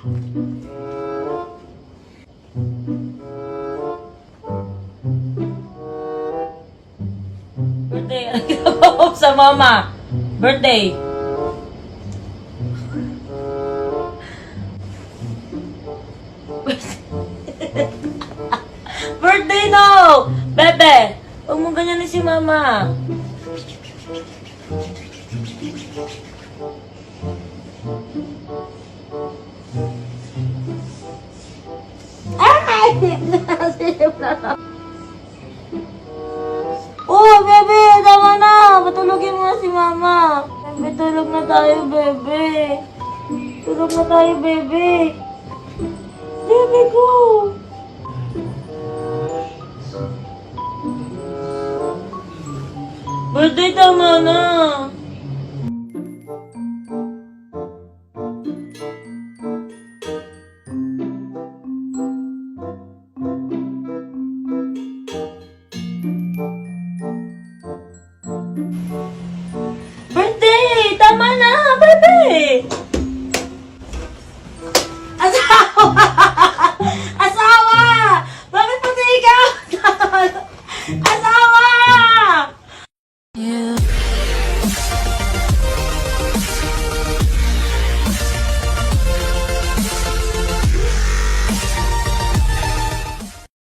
Birthday, mo sa mama? Birthday. Birthday no! Bebe! Huwag mo ganyan si mama. Oh, bebe! Tama na! Patulogin mo na si mama. Bebe, tulog na tayo, bebe. Tulog na tayo, bebe. Bebe ko! Birthday tama na. I love.